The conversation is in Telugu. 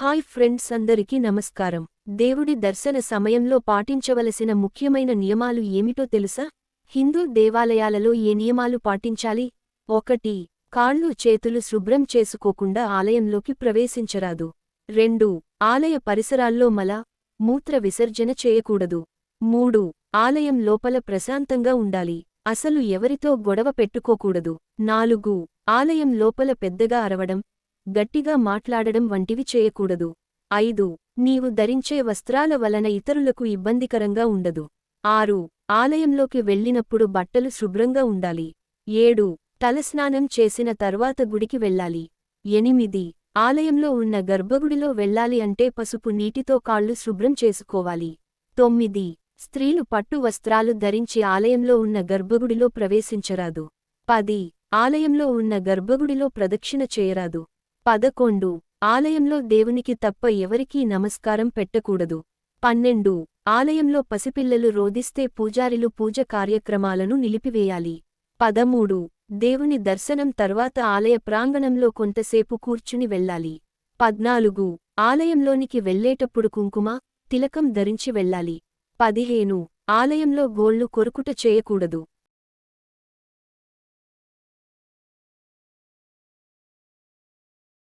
హాయ్ ఫ్రెండ్స్ అందరికీ నమస్కారం. దేవుడి దర్శన సమయంలో పాటించవలసిన ముఖ్యమైన నియమాలు ఏమిటో తెలుసా? హిందూ దేవాలయాలలో ఏ నియమాలు పాటించాలి? ఒకటి కాళ్ళు చేతులు శుభ్రం చేసుకోకుండా ఆలయంలోకి ప్రవేశించరాదు. రెండు ఆలయ పరిసరాల్లో మల మూత్ర విసర్జన చేయకూడదు. మూడు ఆలయం లోపల ప్రశాంతంగా ఉండాలి. అసలు ఎవరితో గొడవ పెట్టుకోకూడదు. నాలుగు ఆలయం లోపల పెద్దగా అరవడం గట్టిగా మాట్లాడడం వంటివి చేయకూడదు. ఐదు నీవు ధరించే వస్త్రాల వలన ఇతరులకు ఇబ్బందికరంగా ఉండదు. ఆరు ఆలయంలోకి వెళ్ళినప్పుడు బట్టలు శుభ్రంగా ఉండాలి. ఏడు తలస్నానం చేసిన తర్వాత గుడికి వెళ్ళాలి. ఎనిమిది ఆలయంలో ఉన్న గర్భగుడిలో వెళ్ళాలి అంటే పసుపు నీటితో కాళ్ళు శుభ్రం చేసుకోవాలి. తొమ్మిది స్త్రీలు పట్టు వస్త్రాలు ధరించి ఆలయంలో ఉన్న గర్భగుడిలో ప్రవేశించరాదు. పది ఆలయంలో ఉన్న గర్భగుడిలో ప్రదక్షిణ చేయరాదు. పదకొండు. ఆలయంలో దేవునికి తప్ప ఎవరికీ నమస్కారం పెట్టకూడదు. పన్నెండు. ఆలయంలో పసిపిల్లలు రోదిస్తే పూజారిలు పూజ కార్యక్రమాలను నిలిపివేయాలి. పదమూడు. దేవుని దర్శనం తర్వాత ఆలయ ప్రాంగణంలో కొంతసేపు కూర్చుని వెళ్ళాలి. పద్నాలుగు. ఆలయంలోనికి వెళ్ళేటప్పుడు కుంకుమ తిలకం ధరించి వెళ్ళాలి. పదిహేను. ఆలయంలో గోళ్ళు కొరుకుట చేయకూడదు.